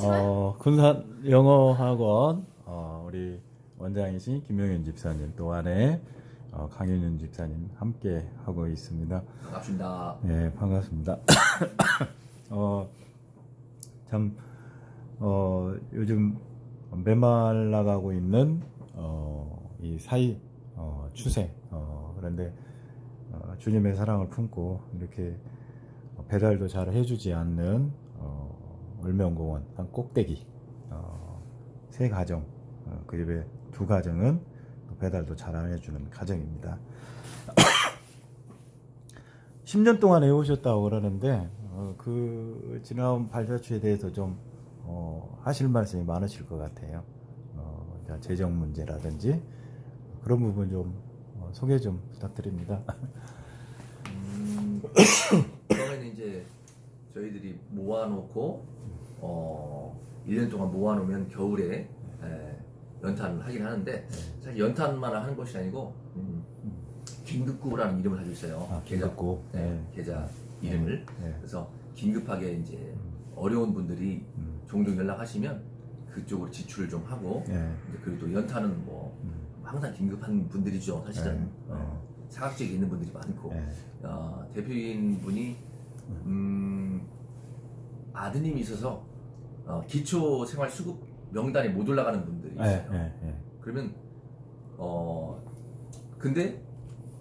어, 군산 영어학원 어, 우리 원장이신 김영현 집사님 또 안에 어, 강윤윤 집사님 함께 하고 있습니다. 반갑습니다. 네, 반갑습니다. 어, 참, 어, 요즘 메말라가고 있는, 어, 이 사이, 어, 추세, 어, 그런데, 어, 주님의 사랑을 품고, 이렇게 배달도 잘 해주지 않는, 어, 울명공원 한 꼭대기, 어, 세 가정, 어, 그 집에 두 가정은 또 배달도 잘 안 해주는 가정입니다. 10년 동안 해오셨다고 그러는데 어, 그 지난 발자취에 대해서 좀 어, 하실 말씀이 많으실 것 같아요. 어, 자, 재정 문제라든지 그런 부분 좀 어, 소개 좀 부탁드립니다. 음, 이제 저희들이 모아놓고 어, 1년 동안 모아놓으면 겨울에 에, 연탄을 하긴 하는데 사실 연탄만 하는 것이 아니고 음, 긴급구라는 이름을 가지고 있어요. 아, 계좌, 긴급구. 네, 네. 계좌 이름을 네. 그래서 긴급하게 이제 어려운 분들이 음, 종종 연락하시면 그쪽으로 지출을 좀 하고 예, 이제 그리고 또 연탄은 뭐 음, 항상 긴급한 분들이죠. 사실은 네, 어, 사각지에 있는 분들이 많고 예, 어, 대표인 분이 음, 아드님이 있어서 어, 기초 생활 수급 명단에 못 올라가는 분들이 예, 있어요. 예, 예. 그러면 어 근데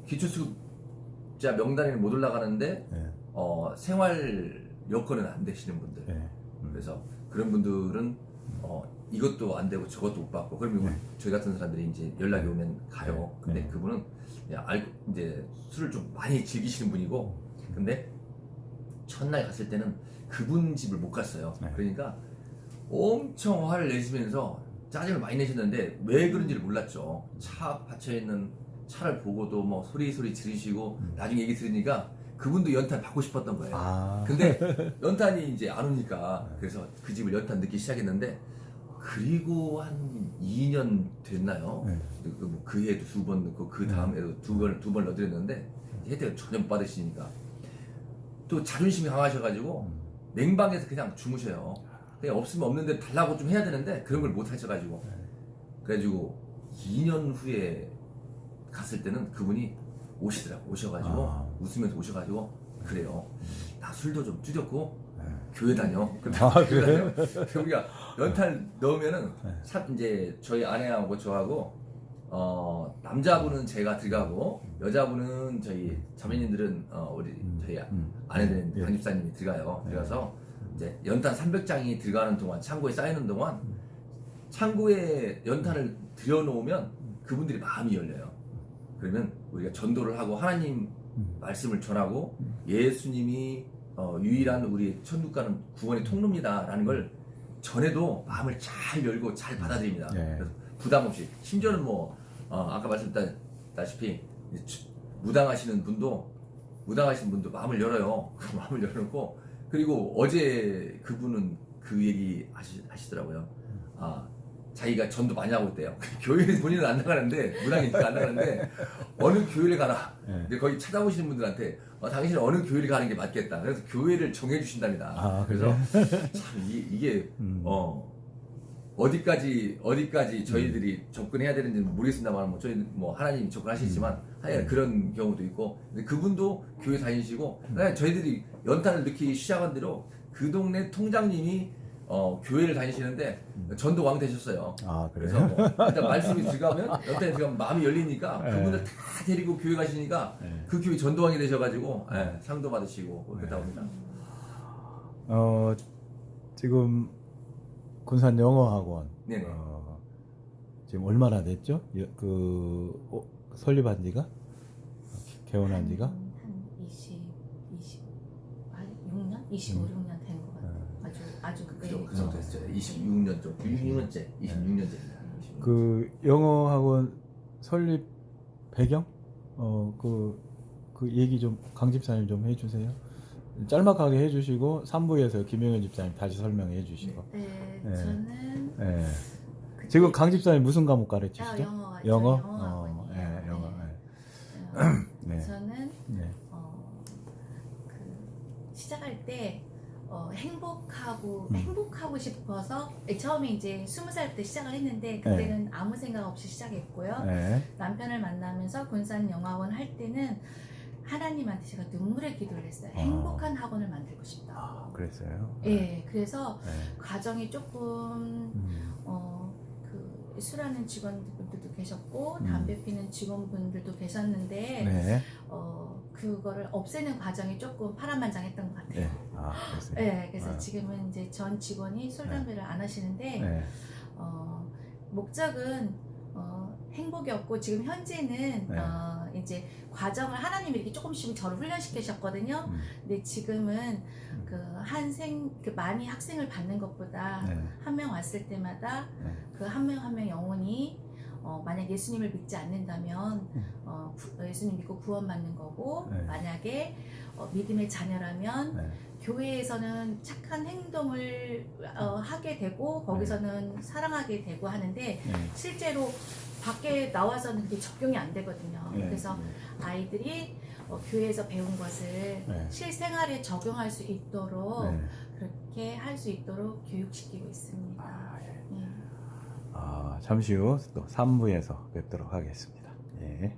기초 수급자 명단에 못 올라가는데 예, 어, 생활 여건은 안 되시는 분들. 예. 음, 그래서 그런 분들은 어, 이것도 안 되고 저것도 못 받고 그러면 네. 저희 같은 사람들이 이제 연락이 오면 가요. 네. 근데 네. 그분은 그냥 알고 이제 술을 좀 많이 즐기시는 분이고 근데 첫날 갔을 때는 그분 집을 못 갔어요. 네. 그러니까 엄청 화를 내시면서 짜증을 많이 내셨는데 왜 그런지를 몰랐죠. 차 받쳐 있는 차를 보고도 뭐 소리 소리 지르시고 나중에 얘기 들으니까 그분도 연탄 받고 싶었던 거예요. 아, 근데 연탄이 이제 안 오니까 그래서 그 집을 연탄 넣기 시작했는데 그리고 한 2년 됐나요? 네. 그, 뭐그 해도 두 번 넣고 그 다음에도 두 번 두 번 넣어드렸는데 혜택을 전혀 못 받으시니까 또 자존심이 강하셔가지고 음. 냉방에서 그냥 주무셔요. 그냥 없으면 없는데 달라고 좀 해야 되는데 그런 걸 못 하셔가지고 그래가지고 2년 후에 갔을 때는 그분이 오시더라고 오셔가지고 아. 웃으면서 오셔가지고 그래요 나 술도 좀 줄였고 네. 교회 다녀 아, 교회? 다녀. 우리가 연탄 넣으면은 네. 차- 이제 저희 아내하고 저하고 어 남자분은 제가 들어가고 여자분은 저희 자매님들은 어 우리 음, 저희 음. 아내들은 예. 강집사님이 들어가요. 네. 들어가서 이제 연탄 300장이 들어가는 동안 창고에 쌓이는 동안 창고에 연탄을 들여놓으면 그분들이 마음이 열려요. 그러면 우리가 전도를 하고 하나님 음. 말씀을 전하고 예수님이 어, 유일한 우리 천국 가는 구원의 통로입니다라는 걸 전에도 마음을 잘 열고 잘 받아들입니다. 예. 그래서 부담 없이 심지어는 뭐 어, 아까 말씀드렸다시피 무당하시는 분도 무당하시는 분도 마음을 열어요. 그 마음을 열어놓고 그리고 어제 그분은 그 얘기 하시, 하시더라고요. 아 자기가 전도 많이 하고 있대요. 교회는 본인은 안 나가는데 무당이니까 안 나가는데 어느 교회를 가라. 예. 근데 거기 찾아오시는 분들한테 어, 당신은 어느 교회를 가는 게 맞겠다. 그래서 교회를 정해 주신답니다. 아, 그래서 참 이, 이게 음. 어 어디까지 어디까지 저희들이 접근해야 되는지 는 모르겠습니다만 뭐 저희 뭐 하나님 접근하시지만 하여간 그런 경우도 있고 근데 그분도 교회 다니시고 그냥 저희들이 연탄을 넣기 시작한 대로 그 동네 통장님이 어 교회를 다니시는데 전도왕 되셨어요. 아, 그래서 그래요? 뭐 일단 말씀이 들어가면 연탄이 들어가면 마음이 열리니까 네. 그분들 다 데리고 교회 가시니까 네. 그 교회 전도왕이 되셔가지고 예, 상도 받으시고 그렇다 봅니다. 어, 지금 군산 영어학원 네네. 어, 지금 얼마나 됐죠? 여- 그 어, 설립한 지가 개원한 지가 한, 한 20, 20, 한 6년? 25, 6년 된 것 같아요. 아주, 아주 그 정도, 그 정도 됐죠. 26년 좀, 26년째, 26년째입니다. 그 영어학원 설립 배경 어그 그 얘기 좀 강 집사님 좀 해주세요. 짤막하게 해주시고 3부에서 김영현 집사님 다시 설명해 주시고. 네, 네. 저는 예. 그때- 지금 강 집사님 무슨 과목 아, 가르치시죠? 영어, 저 영어? 영어 어. 예, 영어. 네. 예. 어, 네. 저는 네. 어, 그 시작할 때 어, 행복하고 음. 행복하고 싶어서 처음에 이제 스무 살 때 시작을 했는데 그때는 아무 생각 없이 시작했고요. 네. 남편을 만나면서 군산 영화원 할 때는 하나님한테 제가 눈물의 기도를 했어요. 아. 행복한 학원을 만들고 싶다. 아, 그랬어요. 예, 그래서 네. 과정이 조금 음, 어, 그 술하는 직원분들도 계셨고 음. 담배 피는 직원분들도 계셨는데 네. 어, 그거를 없애는 과정이 조금 파란만장했던 것 같아요. 네. 아, 그랬어요. 네, 그래서 아. 지금은 이제 전 직원이 술 네. 담배를 안 하시는데 네. 어, 목적은 어, 행복이었고 지금 현재는 네. 어, 이제 과정을 하나님이 이렇게 조금씩 저를 훈련시키셨거든요. 음, 근데 지금은 그 한생 그 많이 학생을 받는 것보다 네. 한 명 왔을 때마다 네. 그 한 명 한 명 영혼이 어, 만약 예수님을 믿지 않는다면 음. 어, 구- 예수님 믿고 구원받는 거고 네. 만약에 어, 믿음의 자녀라면 네. 교회에서는 착한 행동을 어, 하게 되고 거기서는 사랑하게 되고 하는데 네. 실제로 밖에 나와서는 그게 적용이 안 되거든요. 네. 그래서 아이들이 어, 교회에서 배운 것을 네. 실생활에 적용할 수 있도록 네. 그렇게 할 수 있도록 교육시키고 있습니다. 아, 예. 네. 아, 잠시 후 또 3부에서 뵙도록 하겠습니다. 예.